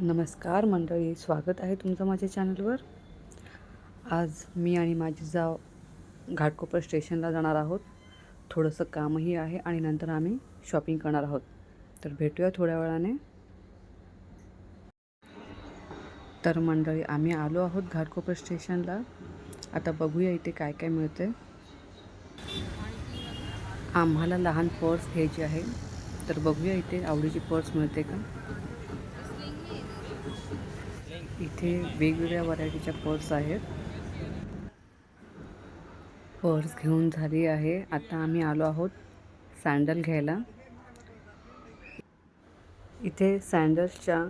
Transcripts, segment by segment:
नमस्कार मंडळी स्वागत आहे तुमचं माझ्या चॅनलवर. आज मी आणि माझी जाव घाटकोपर स्टेशनला जाणार आहोत. थोडंसं कामही आहे आणि नंतर आम्ही शॉपिंग करणार आहोत. तर भेटूया थोड्या वेळाने. तर मंडळी आम्ही आलो आहोत घाटकोपर स्टेशनला. आता बघूया इथे काय काय मिळते. आम्हाला लहान पर्स घ्यायची आहे. तर बघूया इथे आवडीची पर्स मिळते का? इथे वेगवेगळ्या व्हरायटीच्या पर्स आहेत. पर्स घेऊन झाली आहे. आता आम्ही आलो आहोत सँडल घ्यायला. इथे सँडल्सच्या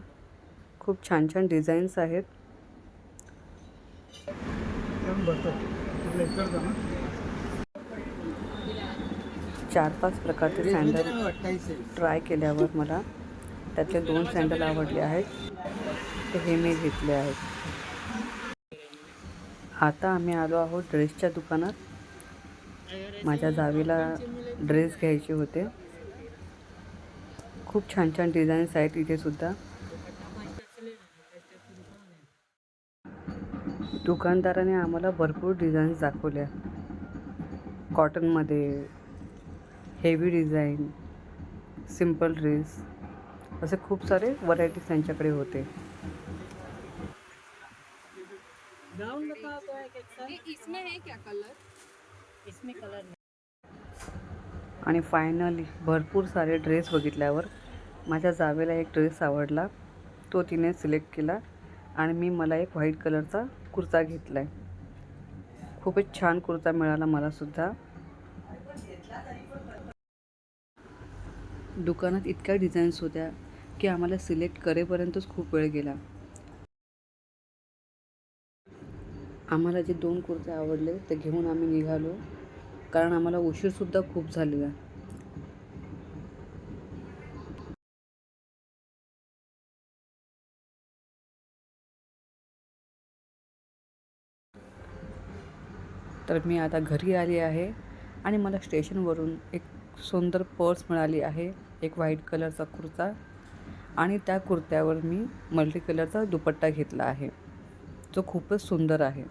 खूप छान छान डिझाईन्स आहेत. चार पाच प्रकारचे सँडल ट्राय केल्यावर मला. त्यातले दोन सँडल आवडले आहेत. ते हे मी घेतले आहेत. आता आम्ही आलो आहोत ड्रेसच्या दुकानात. माझ्या जावीला ड्रेस घ्यायचे होते. खूप छान छान डिझाईन्स आहेत इथेसुद्धा दुकानदाराने आम्हाला भरपूर डिझाईन्स दाखवल्या. कॉटनमध्ये हेवी डिझाईन सिंपल ड्रेस. असे खूप सारे व्हरायटीज त्यांच्याकडे होते. ये इसमें है क्या कलर इसमें कलर नहीं. आणि फायनली भरपूर सारे ड्रेस बघितल्यावर माझ्या जावेला एक ड्रेस आवडला. तो तिने सिलेक्ट केला आणि मी मला एक व्हाईट कलरचा कुर्ता घेतला आहे खूपच छान कुर्ता मिळाला मलासुद्धा दुकानात इतक्या डिझाईन्स होत्या. की आम्हाला सिलेक्ट करेपर्यंतच खूप वेळ गेला. आम्हाला जे दोन कुर्ते आवडले ते घेऊन आम्ही निघालो. कारण आम्हाला उशीरसुद्धा खूप झालेला. तर मी आता घरी आली आहे आणि मला स्टेशनवरून एक सुंदर पर्स मिळाली आहे. एक व्हाईट कलरचा कुर्ता. आणि त्या कुर्त्यावर मी मल्टी कलरचा दुपट्टा घेतला आहे. जो खूपच सुंदर आहे.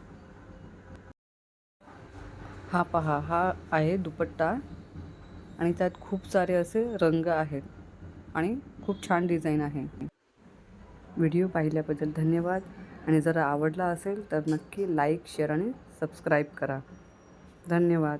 हा पहा हा आहे दुपट्टा आणि त्यात खूप सारे असे रंग आहेत आणि खूप छान डिझाईन आहे. व्हिडिओ पाहिल्याबद्दल धन्यवाद आणि जर आवडला असेल तर नक्की लाईक शेअर आणि सबस्क्राईब करा. धन्यवाद.